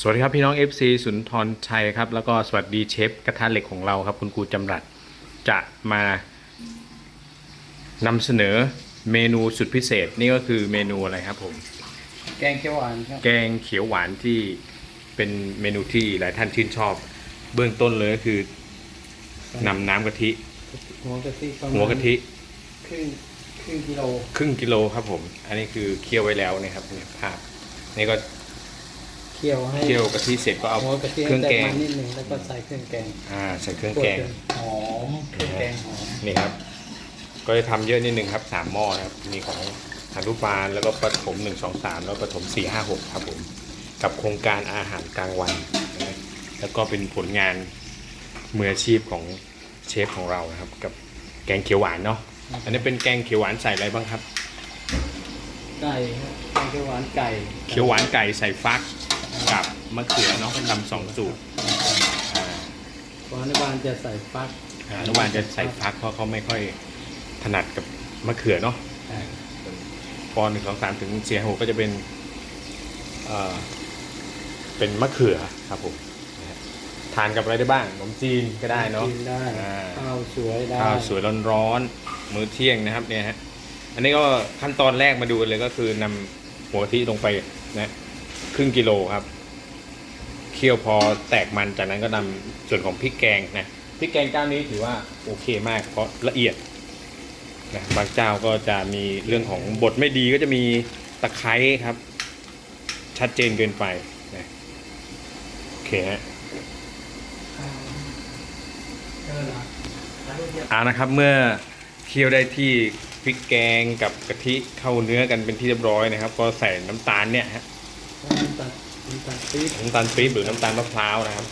สวัสดีครับพี่น้อง FC สุนทรชัยครับแล้วก็สวัสดีเชฟกระทะเหล็กของเราครับ คุณครูจำรัดจะมานำเสนอเมนูสุดพิเศษนี่ก็คือเมนูอะไรครับผม แกงเขียวหวานครับ แกงเขียวหวานที่เป็นเมนูที่หลายท่านชื่นชอบ เบื้องต้นเลยก็คือนำน้ำกะทิ หัวกะทิประมาณหัวกะทิครึ่งครึ่งกิโลครึ่งกิโลครับผม อันนี้คือเคี่ยวไว้แล้วนะครับเนี่ยภาพนี่ก็ เคี่ยวให้เคี่ยวกะทิเสร็จก็เอาหัวกะทิเครื่องให้แกแตงมันนิดหนึงแล้วก็ใส่เครื่องแกงอ่าใส่เครื่องแกงหอมเครื่องแกงหอมนี่ครับ ก็จะทำเยอะนิดนึงครับสามหม้อนะครับมีของอนุบาลแล้วก็ประถมหนึ่งสองสามแล้วก็ประถมสี่ห้าหกครับผมกับโครงการอาหารกลางวันนะแล้วก็เป็นผลงานมืออาชีพของเชฟของเรานะครับ กับแกงเขียวหวานเนาะอันนี้เป็นแกงเขียวหวานใส่อะไรบ้างครับไก่ครับแกงเขียวหวานไก่ เขียวหวานไก่ใส่ฟัก กับมะเขือเนาะทำสองสูตรอ่าของอนุบาลจะใส่ฟักอนุบาลจะใส่ฟักเพราะเขาไม่ค่อยถนัดกับมะเขือเนาะใช่ปหนึ่งสองสามถึงสี่หกก็จะเป็นเอ่อเป็นมะเขือครับผมนะฮะทานกับอะไรได้บ้างขนมจีนก็ได้เนาะกินได้อ่าข้าวสวยได้ข้าวสวยร้อนๆมื้อเที่ยงนะครับเนี่ยฮะอันนี้ก็ขั้นตอนแรกมาดูเลยก็คือนำหัวกะทิลงไปนะครึ่งกิโลครับ เคี่ยวพอแตกมันจากนั้นก็นำส่วนของพริกแกงนะพริกแกงเจ้านี้ถือว่าโอเคมากเพราะละเอียดนะบางเจ้าก็จะมีเรื่องของบทไม่ดีก็จะมีตะไคร้ครับ ชัดเจนเกินไปนะโอเคฮะเออนะแล้วก็เทียบเอานะครับเมื่อเคี่ยวได้ที่พริกแกงกับกะทิเข้าเนื้อกันเป็นที่เรียบร้อยนะครับ ก็ใส่น้ำตาลเนี่ยฮะ น้ำตาลน้ำตาล ปี๊บน้ำตาลปี๊บหรือน้ำตาลมะพร้าวนะครับ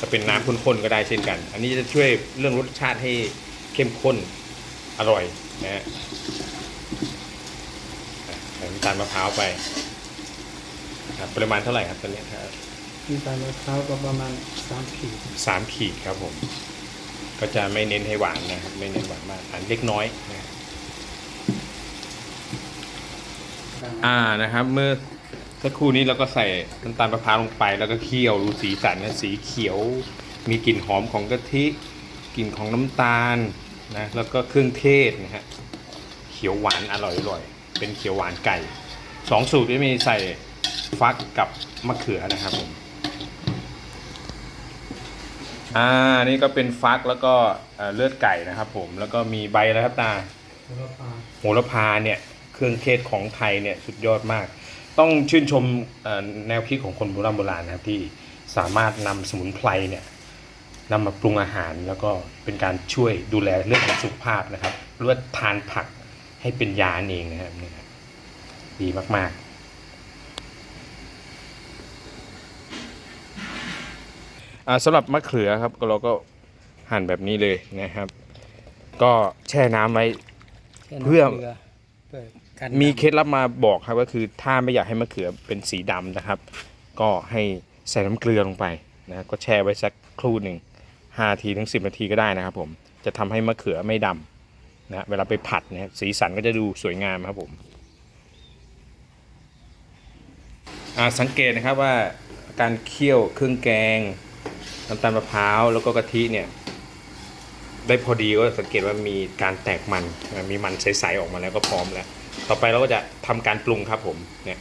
จะเป็นน้ำข้นๆก็ได้เช่นกัน อันนี้จะช่วยเรื่องรสชาติให้เข้มข้นอร่อยนะฮะอะใส่น้ำตาลมะพร้าวไปครับปริมาณเท่าไหร่ครับตอนนี้ครับน้ำตาลมะพร้าวก็ประมาณสามขีดสามขีดครับผม ก็จะไม่เน้นให้หวานนะครับ ไม่เน้นหวานมากอันเล็กน้อยนะครับอ่านะครับเมื่อ สักครู่นี้เราก็ใส่น้ำตาลมะพร้าวลงไป แล้วก็เคี่ยวดูสีสันนะสีเขียว มีกลิ่นหอมของกะทิกลิ่นของน้ำตาลนะแล้วก็เครื่องเทศนะฮะเขียวหวานอร่อยอร่อยเป็นเขียวหวานไก่สองสูตรที่มีใส่ฟักกับมะเขือนะครับผมอ่านี่ก็เป็นฟักแล้วก็เอ่อเลือดไก่นะครับผมแล้วก็มีใบแล้วครับตาแล้วก็ปลาโหระพาเนี่ยเครื่องเทศของไทยเนี่ยสุดยอดมาก ต้องชื่นชมเอ่อแนวคิดของคนโบราณโบราณนะครับที่สามารถนำสมุนไพรเนี่ยนำมาปรุงอาหารแล้วก็เป็นการช่วยดูแลเรื่องของสุขภาพนะครับหรือว่าทานผักให้เป็นยาเองนะครับนี่ครับดีมากๆอ่าสำหรับมะเขือครับก็เราก็หั่นแบบนี้เลยนะครับ ก็แช่น้ำไว้แค่น้ำเพื่อ กันมีเคล็ดลับมาบอกครับก็คือถ้าไม่อยากให้มะเขือเป็นสีดำนะครับ ก็ให้ใส่น้ำเกลือลงไปนะก็แช่ไว้สักครู่หนึ่งห้าทีถึงสิบนาทีก็ได้นะครับผมจะทำให้มะเขือไม่ดำนะเวลาไปผัดนะครับสีสันก็จะดูสวยงามครับผมสังเกตนะครับว่าการเคี่ยวเครื่องแกงน้ำตาลมะพร้าวแล้วก็กะทิเนี่ยได้พอดีก็สังเกตว่ามีการแตกมันมีมันใสๆออกมาแล้วก็พร้อมแล้ว ต่อไปเราก็จะทำการปรุงครับผมเนี่ย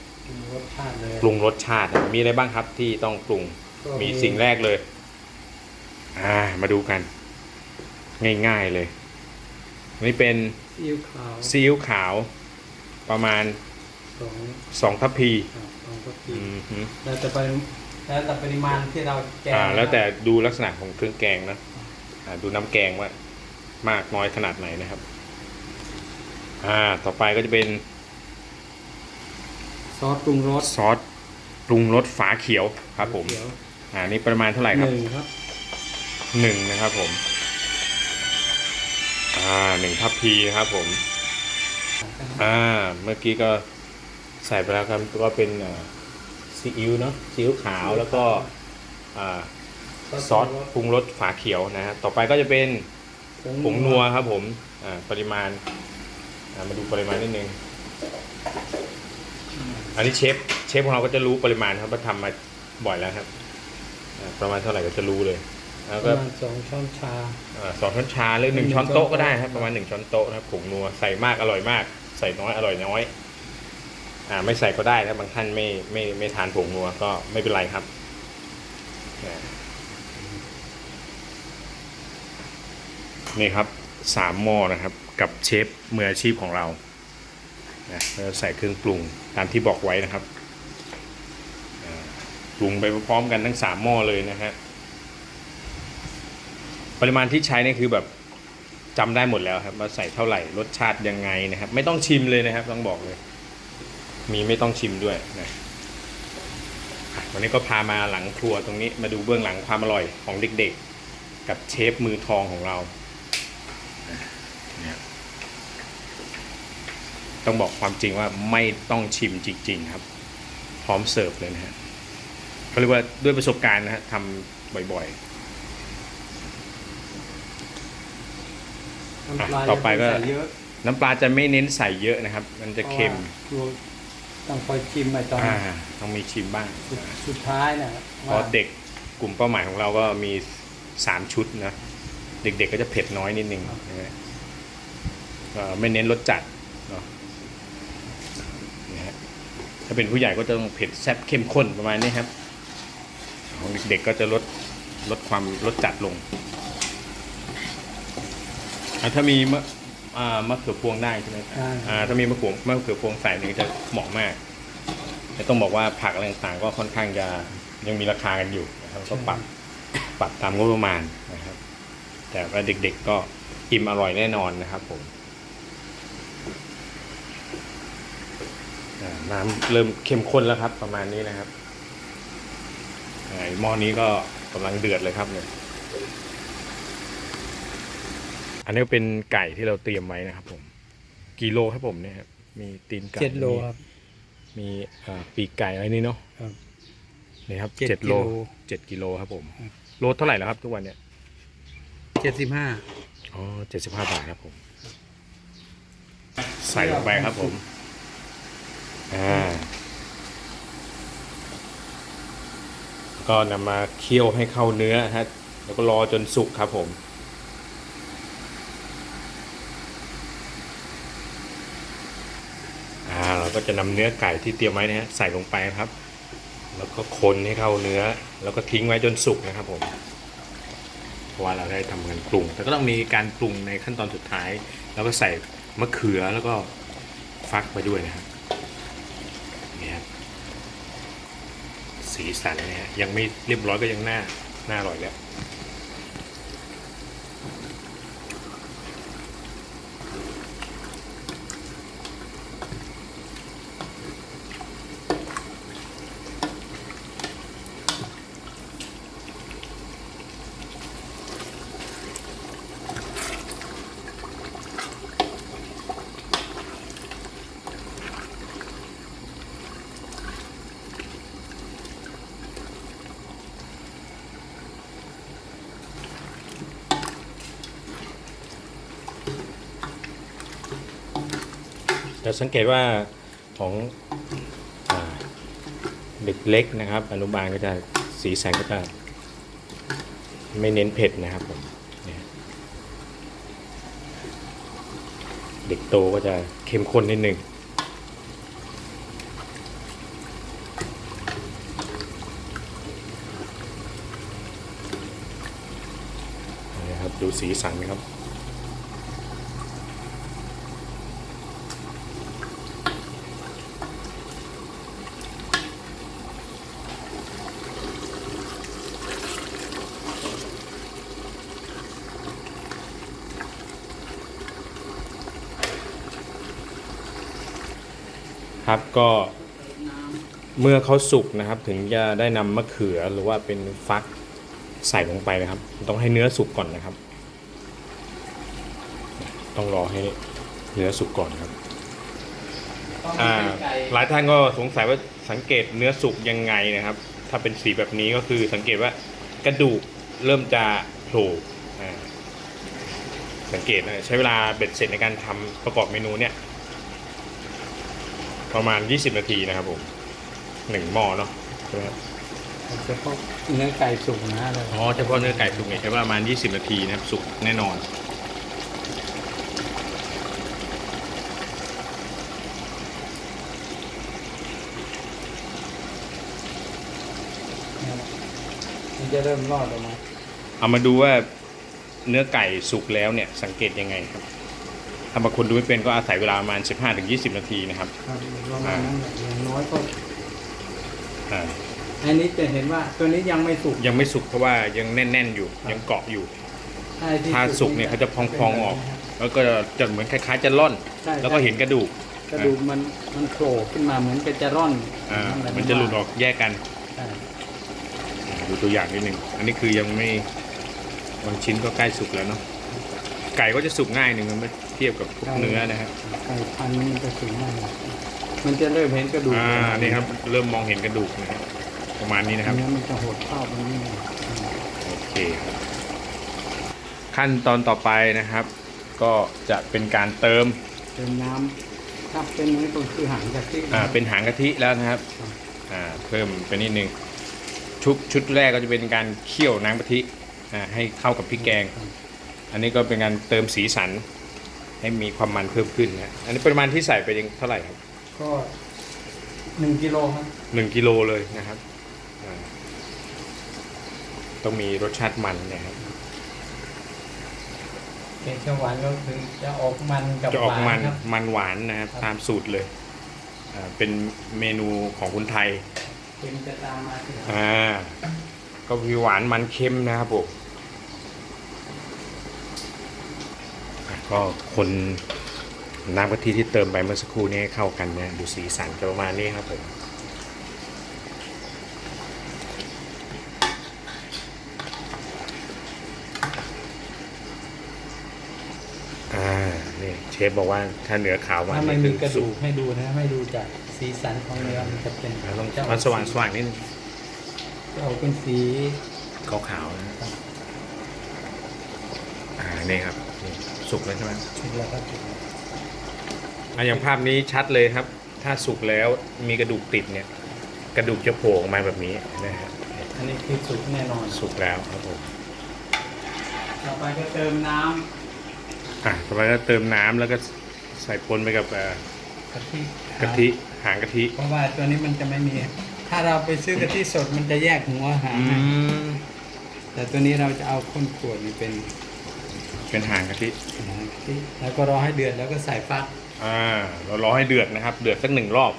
รสชาติเลยปรุงรสชาตินะมีอะไรบ้างครับที่ต้องปรุงก็มีสิ่งแรกเลย อ่า มาดูกัน ง่ายๆเลยอันนี่เป็นซีอิ๊วขาวซีอิ๊วขาว ประมาณสองสองทัพพีครับสองกะทิอืมฮึแล้วแต่ปริแล้วแต่ปริมาณที่เราแกงอ่า แล้วแต่ดูลักษณะของเครื่องแกงนะอ่าดูน้ำแกงว่ามากน้อยขนาดไหนนะครับ อ่า ต่อไปก็จะเป็น ซอสปรุงรสซอสปรุงรสฝาเขียวครับผมเขียวอ่า นี่ประมาณเท่าไหร่หครับนึ่งครับหนึ่งนะครับผม อ่าหนึ่งทัพพีนะครับผม อ่า เมื่อกี้ก็ใส่ไปแล้วครับก็เป็นอ่าซีอิ๊วเนาะซีอิ๊วขาวแล้วก็ อ่า ซอสปรุงรสฝาเขียวนะฮะต่อไปก็จะเป็นผงนัวครับผม อ่า ปริมาณอ่า มาดูปริมาณนิดนึง อันนี้เชฟเชฟของเราก็จะรู้ปริมาณครับว่าทำมาบ่อยแล้วครับอ่าประมาณเท่าไหร่ก็จะรู้เลยแล้วปก็ระมาณสองช้อนชา อ่าสองช้อนชาหรือหนึ่งหนึ่งช้อนโต๊ะช้อนก็ได้ครับโต๊ะประมาณหนึ่งช้อนโต๊ะนะครับผงนัวใส่มากอร่อยมาก ใส่น้อยอร่อยน้อย อ่า ไม่ใส่ก็ได้ถ้าบางท่านไม่ไม่ไม่ทานผงนัวก็ไม่เป็นไรครับอ่านี่ครับสามหม้อนะครับ กับเชฟมืออาชีพของเรานะเราใส่เครื่องปรุงตามที่บอกไว้นะครับปรุงไปพร้อมๆกันทั้งสามหม้อเลยนะฮะปริมาณที่ใช้เนี่ยคือแบบจำได้หมดแล้วครับว่าใส่เท่าไหร่รสชาติยังไงนะครับ ไม่ต้องชิมเลยนะครับต้องบอกเลย มีไม่ต้องชิมด้วยนะอะวันนี้ก็พามาหลังครัวตรงนี้มาดูเบื้องหลังความอร่อยของเด็กๆ กับเชฟมือทองของเราอะเนี่ย ต้องบอกความจริงว่าไม่ต้องชิมจริง ๆ ครับ พร้อมเสิร์ฟเลยนะฮะเขาเรียกว่าด้วยประสบการณ์นะฮะทำบ่อยๆน้ำปลาอะต่อไปก็ย่าใส่เยอะน้ำปลาจะไม่เน้นใส่เยอะนะครับ มันจะเค็มพราะว่าต้องคอยชิมไปตอนอ่าต้องมีชิมบ้างสุดสุดท้ายนะเพราะเด็กกลุ่มเป้าหมายของเราก็มีสามชุดนะ เด็กๆก็จะเผ็ดน้อยนิดนึงนะฮะก็ไม่เน้นรสจัดเนาะนะฮะ ถ้าเป็นผู้ใหญ่ก็จะต้องเผ็ดแซ่บเข้มข้นประมาณนี้ครับ ของเด็กๆก็จะลดลดความรสจัดลงอะถ้ามีมะอ่ามะเขือพวงได้ใช่ไหมใช่อ่าถ้ามีมะเขือมะเขือพวงใส่นี่จะเหมาะมากแต่ต้องบอกว่าผักอะไรต่างๆก็ค่อนข้างจะยังมีราคากันอยู่นะครับก็ปรับปรับตามงบประมาณนะครับ แต่ว่าเด็กๆก็อิ่มอร่อยแน่นอนนะครับผมอ่า น้ำเริ่มเข้มข้นแล้วครับ ประมาณนี้นะครับอ่าไอ้หม้อนี้ก็กำลังเดือดเลยครับเนี่ยอันนี้ก็เป็นไก่ที่เราเตรียมไว้นะครับ ผม กิโลครับผมเนี่ยครับมีตีนไก่เจ็ดโลมีครับ มีอ่าปีกไก่อะไรนี่เนาะครับนี่ครับเจ็ดเจ็ดโลกิโลเจ็ดกิโลครับผมครับโลเท่าไหร่แล้วครับ ทุกวันเนี่ยเจ็ดสิบห้าอ๋อเจ็ดสิบห้าบาทครับผม ใส่ลงไปครับผม อ่าก็นำมาเคี่ยวให้เข้าเนื้อฮะ แล้วก็รอจนสุกครับผม อ่า เราก็จะนำเนื้อไก่ที่เตรียมไว้นะฮะใส่ลงไปครับ แล้วก็คนให้เข้าเนื้อ แล้วก็ทิ้งไว้จนสุกนะครับผม เพราะว่าเราได้ทำการปรุง แต่ก็ต้องมีการปรุงในขั้นตอนสุดท้าย แล้วก็ใส่มะเขือแล้วก็ฟักไปด้วยนะครับนี่ครับ สีสันเนี่ยฮะยังไม่เรียบร้อยก็ยังหน้าหน้าอร่อยแล้ว จะสังเกตว่าของเด็กเล็กนะครับ อนุบาลก็จะสีสันก็จะไม่เน้นเผ็ดนะครับผมเด็กโตก็จะเข้มข้นนิดนึงนะครับดูสีสันครับ ครับก็เมื่อเขาสุกนะครับ ถึงจะได้นำมะเขือหรือว่าเป็นฟักใส่ลงไปนะครับ ต้องให้เนื้อสุกก่อนนะครับ ต้องรอให้เนื้อสุกก่อนครับอ่าหลายท่านก็สงสัยว่าสังเกตเนื้อสุกยังไงนะครับ ถ้าเป็นสีแบบนี้ก็คือสังเกตว่ากระดูกเริ่มจะโผล่อ่าสังเกตนะใช้เวลาเบ็ดเสร็จในการทำประกอบเมนูเนี่ย ประมาณ 20 นาทีนะครับผมหนึ่งหม้อเนาะใช่ไหมครับเฉพาะเนื้อไก่สุกนะเลยอ๋อเฉพาะเนื้อไก่สุกเนี่ยใช้เวลาประมาณ 20 นาทีนะครับสุกแน่นอนเนี่ยมันจะเริ่มรอดออกมาเอามาดูว่าเนื้อไก่สุกแล้วเนี่ยสังเกตยังไงครับ ถ้าบางคนดูไม่เป็นก็อาศัยเวลาประมาณ 15-20 นาทีนะครับครับประมาณนั้นแหละอย่างน้อยก็อ่า อันนี้จะเห็นว่าตัวนี้ยังไม่สุกยังไม่สุกเพราะว่ายังแน่น ๆ อยู่ยังเกาะอยู่ ใช่ที่ถ้าสุกเนี่ยเขาจะพองๆออก แล้วก็จะเหมือนคล้ายๆจะล่อน ใช่แล้วก็เห็นกระดูกกระดูกมันมันโผล่ขึ้นมาเหมือนกับจะร่อนอ่าแหมันจะหลุดออกแยกกัน ใช่ดูตัวอย่างนิดหนึ่งอันนี้คือยังไม่บางชิ้นก็ใกล้สุกแล้วเนาะไก่ก็จะสุกง่ายหนึ่งเมื่อ เทียบกับพวกเนื้อนะครับไก่พันธุ์นี้มันจะสุกมากมันจะเริ่มเห็นกระดูกอ่านี่ครับ เริ่มมองเห็นกระดูกนะครับประมาณนี้นะครับเนื้อมันจะหดเข้าตรงนี้โอเคครับขั้นตอนต่อไปนะครับ ก็จะเป็นการเติมเติมน้ำถ้าเป็นนี้ก็คือหางกะทิอ่าเป็นหางกะทิแล้วนะครับอ่าเพิ่มไปนิดนึงชุดชุดแรกก็จะเป็นการเคี่ยวน้ำกะทิอ่าให้เข้ากับพริกแกง อันนี้ก็เป็นการเติมสีสัน ให้มีความมันเพิ่มขึ้นนะอันนี้ปริมาณที่ใส่ไปยังเท่าไหร่ครับก็หนึ่งกิโลครับหนึ่งกิโลเลยนะครับอ่าต้องมีรสชาติมันนะครับเกเขียวหวานก็คือจะออกมันกับจะออกหวามันนครับ มันหวานนะครับครับ ตามสูตรเลยอ่าเป็นเมนูของคนไทย เค็มจะตามมาทีหลัง อ่าก็มีหวานมันเค็มนะครับผมอะ ก็คนน้ำกะทิที่เติมไปเมื่อสักครู่นี้ให้เข้ากันนะดูสีสันจะประมาณนี้ครับผมอ่านี่เชฟบอกว่าถ้าเนื้อขาวมันถ้าไม่นี่มีคือกระสุดูกให้ดูนะไม่ดูจากสีสันของเนื้อมันจะเป็นอ่าต้องจะออกมันสว่างสว่างนิดนึงจะออกเป็นสีขาวขาวๆนะอ่านี่ครับนี่ สุกแล้วใช่ไหมชุดแล้วก็จุดอะอย่างภาพนี้ชัดเลยครับ ถ้าสุกแล้วมีกระดูกติดเนี่ย กระดูกจะโผล่ออกมาแบบนี้นะฮะอันนี้คือสุกแน่นอนสุกแล้วครับผมต่อไปก็เติมน้อะต่อไปก็เติมน้ำแล้วก็ใส่ปนไปกับเอ่อำกะทิกะทิหางกะทิเพราะว่าตัวนี้มันจะไม่มี ถ้าเราไปซื้อกะทิสดมันจะแยกหัวหางอืให้มแต่ตัวนี้เราจะเอาข้นขวดนี่เป็น เป็นหางกะทิหางกะทิแล้วก็รอให้เดือดแล้วก็ใส่ฟัก อ่า เรารอให้เดือดนะครับ เดือดสักหนึ่งรอบ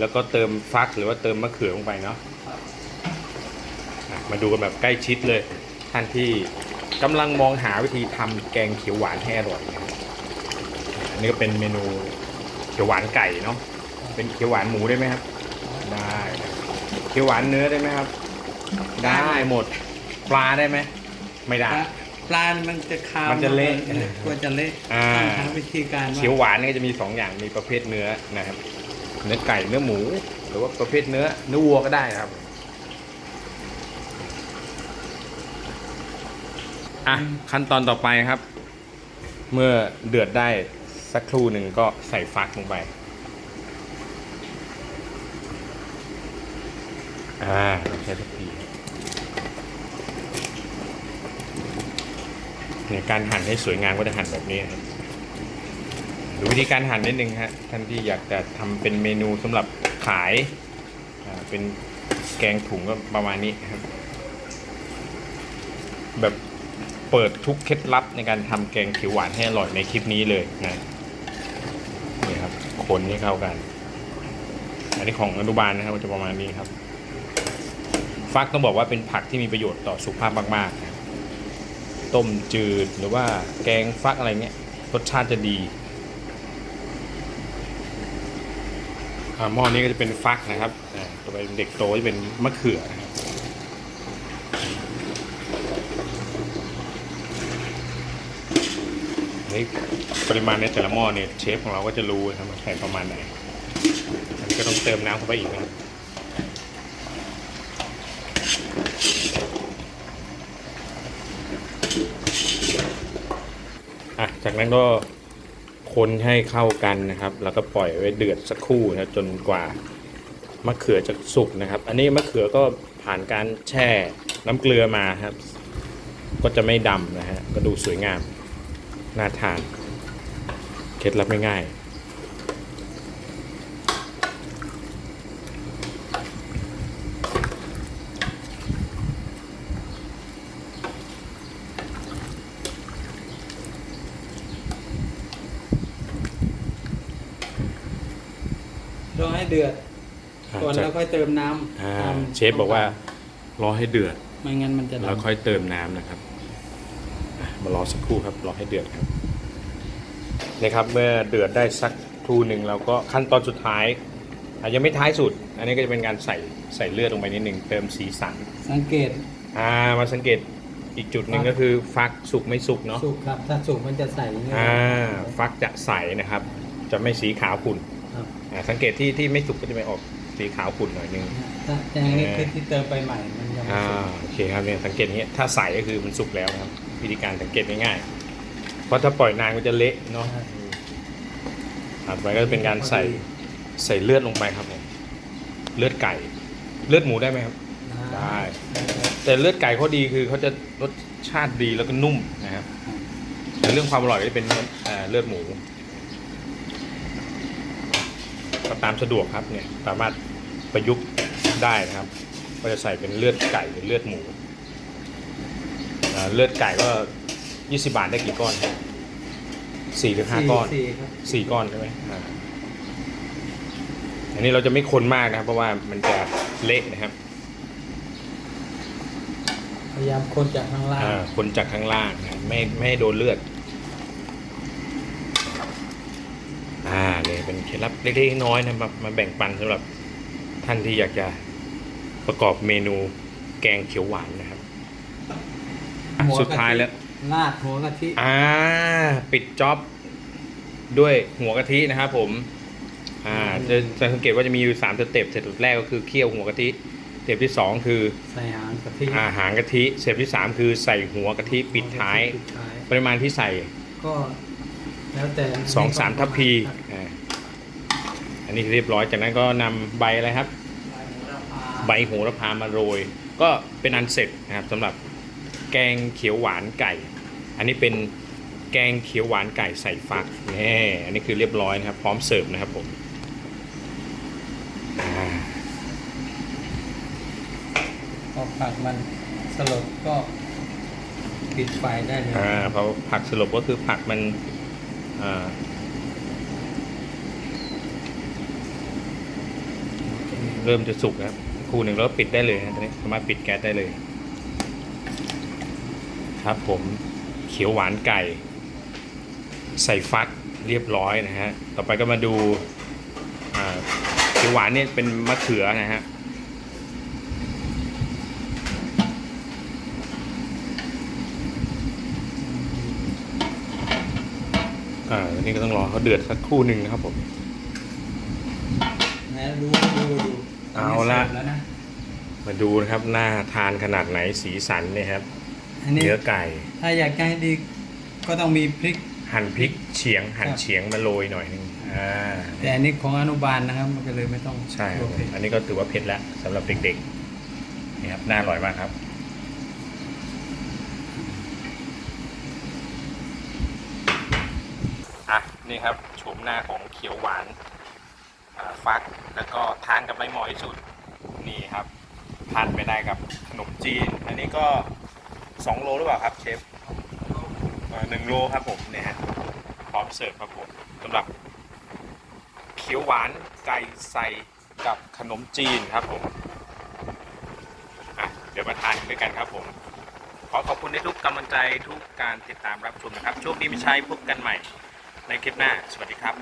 แล้วก็เติมฟักหรือว่าเติมมะเขือลงไปเนาะอะมาดูกันแบบใกล้ชิดเลย ท่านที่กำลังมองหาวิธีทำแกงเขียวหวานให้อร่อยนะครับอันนี้ก็เป็นเมนูเขียวหวานไก่เนาะ เป็นเขียวหวานหมูได้ไหมครับ ได้ครับเขียวหวานเนื้อได้ไหมครับ ได้หมด ปลาได้ไหม ไม่ปได้ลา ปลามันจะคาวมันจะเละกลัวจะเละอ่า ต้องหาวิธีการเขียวหวานนี่ก็จะมีสองอย่างมีประเภทเนื้อนะครับ เนื้อไก่เนื้อหมู หรือว่าประเภทเนื้อเนื้อวัวก็ได้ครับอะขั้นตอนต่อไปครับ เมื่อเดือดได้สักครู่หนึ่งก็ใส่ฟักลงไปอ่าใช้สักที เนี่ยการหั่นให้สวยงามก็จะหั่นแบบนี้ครับดูวิธีการหั่นนิดนึงฮะท่านที่อยากจะทำเป็นเมนูสำหรับขายเป็นแกงถุงก็ประมาณนี้ครับ แบบเปิดทุกเคล็ดลับในการทำแกงเขียวหวานให้อร่อยในคลิปนี้เลยนะนี่ครับ คนให้เข้ากัน อันนี้ของอนุบาลนะครับจะประมาณนี้ครับ ฟักต้องบอกว่าเป็นผักที่มีประโยชน์ต่อสุขภาพมากๆนะ ต้มจืดหรือว่าแกงฟักอะไรเงี้ยรสชาติจะดีหม้อนี้ก็จะเป็นฟักนะครับต่อไปเด็กโตจะเป็นมะเขือนะครับนี่ปริมาณในแต่ละหม้อเนี่ยเชฟของเราก็จะรู้นะครับใส่ประมาณไหนอันนี้ก็ต้องเติมน้ำเข้าไปอีกนะครับ จากนั้นก็คนให้เข้ากันนะครับ แล้วก็ปล่อยไว้เดือดสักครู่นะจนกว่ามะเขือจะสุกนะครับ อันนี้มะเขือก็ผ่านการแช่น้ำเกลือมาครับ ก็จะไม่ดำนะฮะก็ดูสวยงามน่าทาน เคล็ดลับง่ายๆ ร อให้เดือดอ่าก่อนจะแล้วค่อยเติมน้ำอ่าตามเชฟบอกว่ารอให้เดือดไม่งั้นมันจะแล้วดำค่อยเติมน้ำนะครับอะมารอสักครู่ครับรอให้เดือดครับนี่ครับเมื่อเดือดได้สักครู่หนึ่งเราก็ขั้นตอนสุดท้ายอาจจะยังไม่ท้ายสุด อันนี้ก็จะเป็นการใส่ใส่เลือดลงไปนิดหนึ่งเติมสีสัน สังเกตอ่ามาสังเกตอีกจุดหนึ่งก็คือฟักสุกไม่สุกเนาะสุกครับถ้าสุกมันจะใสอย่างเงี้ยอ่าฟักจะใสนะครับ จะไม่สีขาวขุ่นครับ อ่าสังเกตที่ที่ไม่สุกก็จะไปออกสีขาวขุ่นหน่อยนึงถ้าแต่อย่างนี้คือที่เติมไปใหม่มันยังไม่อ่าสุกโอเคครับเนี่ยสังเกตอย่างเงี้ยถ้าใสก็คือมันสุกแล้วนะครับ วิธีการสังเกตง่ายๆเพราะถ้าปล่อยนานก็จะเละเนาะถัดไปก็จะเป็นการใส่ใส่เลือดลงไปครับผมเลือดไก่ เลือดหมูได้ไหมครับ ได้ แต่เลือดไก่เขาดีคือเขาจะรสชาติดีแล้วก็นุ่มนะครับแต่เรื่องความอร่อยก็จะเป็นเอ่อเลือดหมู ก็ตามสะดวกครับเนี่ยสามารถประยุกต์ได้นะครับ ก็จะใส่เป็นเลือดไก่หรือเลือดหมูเอ่อเลือดไก่ก็ 20 บาทได้กี่ก้อนครับสี่หรือห้าก้อนสี่ครับสี่ก้อนใช่ไหมอ่าอันนี้เราจะไม่คนมากนะครับเพราะว่ามันจะเละนะครับ พยายามคนจากข้างล่างอ่าคนจากข้างล่างนะไม่ไม่ให้โดนเลือด อ่า เนี่ยเป็นเคล็ดลับเล็กๆน้อยๆนะมามาแบ่งปันสำหรับท่านที่อยากจะประกอบเมนูแกงเขียวหวานนะครับอะหัวกะทิสุดท้ายแล้วราดหัวกะทิอ่าปิดจ็อบด้วยหัวกะทินะครับผม อ่าจะจะสังเกตว่าจะมีอยู่สามสเต็ปสเต็ปแรกก็คือเคี่ยวหัวกะทิสเต็ปที่สองคือใส่หางกะทิอาหารกะทิสเต็ปที่สามคือใส่หัวกะทิปิดท้ายปิดท้าย ปริมาณที่ใส่ก็แล้วแต่สองสามทัพพีครับอ่า อันนี้เรียบร้อยจากนั้นก็นำใบอะไรครับ ใบโหระพามาโรย ก็เป็นอันเสร็จนะครับสำหรับแกงเขียวหวานไก่ อันนี้เป็นแกงเขียวหวานไก่ใส่ฟักนี่อันนี้คือเรียบร้อยนะครับ พร้อมเสิร์ฟนะครับผมอ่าพอผักมันสลบก็ปิดไฟได้เลยอ่าพอผักสลบก็คือผักมันอ่า เริ่มจะสุกครับคู่หนึ่งแล้วปิดได้เลยนะตอนนี้สามารถปิดแก๊สได้เลย ครับผมเขียวหวานไก่ ใส่ฟักเรียบร้อยนะฮะต่อไปก็มาดูเขียวหวานเนี่ยเป็นมะเขือนะฮะอ่าอันนี้ก็ต้องรอเขาเดือดสักครู่หนึ่งนะครับผมนะดูดูดู เอาละนนี้สร็จแล้วนะมาดูนะครับหน้าทานขนาดไหนสีสันเนี่ยครับอันนี้เนื้อไก่ถ้าอยากให้ดีก็ต้องมีพริก หั่นพริกเฉียงหั่นครับเฉียงมาโรยหน่อยหนึงอ่าแต่อันนี้ของอนุบาลนะครับ มันก็เลยไม่ต้องใช่ครับโอผเคมอันนี้ก็ถือว่าเผ็ดแล้วสำหรับเด็กๆนี่ครับน่าอร่อยมากครับ อะนี่ครับโฉมหน้าของเขียวหวานอ่า ฟักแล้วก็ทานกับใบหมอยสุดนี่ครับทานไปได้กับขนมจีน อันนี้ก็2โลหรือเปล่าครับเชฟหนึ่งโลครับผมเนี่ยฮะพร้อมเสิร์ฟครับผมสำหรับเขียวหวานไก่ใส่กับขนมจีนครับผมเดี๋ยวมาทานด้วยกันครับผม ขอขอบคุณในทุกกำลังใจทุกการติดตามรับชมนะครับโชคดีไม่ใช่พบกันใหม่ในคลิปหน้า สวัสดีครับ